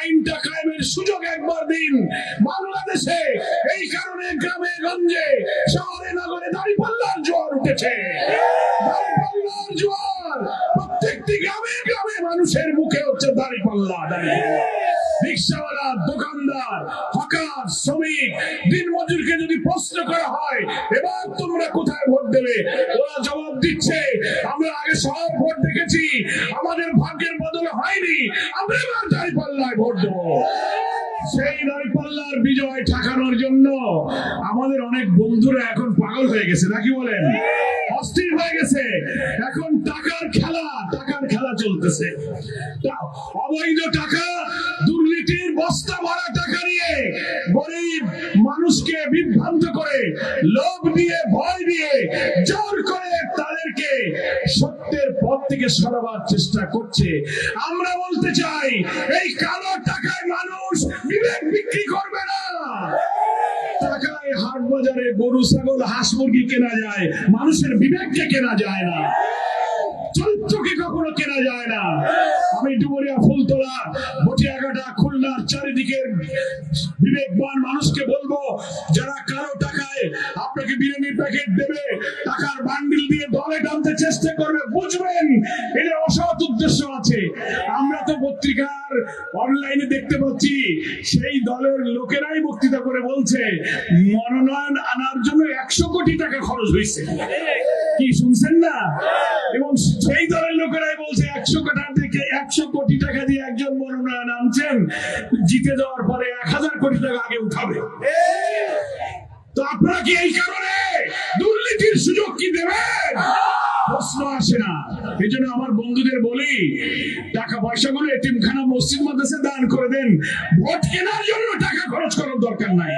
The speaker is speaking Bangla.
আইনটা কায়েমের সুযোগ একবার দিন। বাংলাদেশে এই কারণে গ্রামে, গঞ্জে, শহরে, নগরে দাঁড়িপাল্লার জোয়ার উঠেছে। দাঁড়িপাল্লার জোয়ার প্রত্যেকটি গ্রামে গ্রামে মানুষের মুখে হচ্ছে দাঁড়িপাল্লা রিক্সাওয়ালা, দোকানদার, হকার, শ্রমিক, দিনমজুরকে যদি প্রশ্ন করা হয়, এবার তোমরা কোথায় ভোট দেবে? ওরা জবাব দিচ্ছে, আমরা আগে সব ভোট দেখেছি, আমাদের ভাগ্যের হয়নি। আমরা এবার দাঁড়িপাল্লায় ভোট দেবো। সেই দাঁড়িপাল্লার বিজয় ঠেকানোর জন্য আমাদের অনেক বন্ধুরা এখন পাগল হয়ে গেছে নাকি বলেন? অস্থির হয়ে গেছে। এখন টাকার খেলা টাকার খেলা চলতেছে। অবৈধ টাকা, দুর্নীতির বস্তা ভরা টাকা নিয়ে গরিব মানুষকে বিভ্রান্ত করে, লোভ দিয়ে, ভয় দিয়ে, জোর করে পথ থেকে সরাবার চেষ্টা করছে। আমরা বলতে চাই, এই কালো টাকায় মানুষ বিবেক বিক্রি করবে না। টাকায় হাট বাজারে গরু, ছাগল, হাঁস মুরগি কেনা যায়, মানুষের বিবেককে কেনা যায় না। চরিত্রকে কখনো কেনা যায় না। আমি ডুবুরিয়া ফুলতলা বটিয়াঘাটা খুলনার চারিদিকের বিবেকবান মানুষকে বলব, যারা কালো টাকায় আপনাকে বিরিয়ানির প্যাকেট দেবে, টাকার বান্ডিল দিয়ে দলে টানতে চেষ্টা করবে, বুঝবেন এর অসৎ উদ্দেশ্য আছে। আমরা তো পত্রিকার অনলাইনে দেখতে পাচ্ছি, সেই দলের লোকেরাই বক্তৃতা করে বলছে, মনোনয়ন আনার জন্য একশো কোটি টাকা খরচ হয়েছে। কি শুনছেন না? এবং সেই দলের লোকেরাই বলছে, একশো কোটা থেকে একশো কোটি টাকা দিয়ে একজন মনোনয়ন আনছেন। জিতে যাওয়ার পরে এক হাজার কোটি টাকা আগে উঠাবে। তো আপনারা কি এই কারণে দুর্নীতির সুযোগ কি দেবেন? প্রশ্ন আসে না। এই জন্য আমার বন্ধুদের বলি টাকা পয়সাগুলো এতিমখানা মসজিদ মাদ্রাসা দান করে দেন। ভোট কেনার জন্য টাকা খরচ করার দরকার নাই।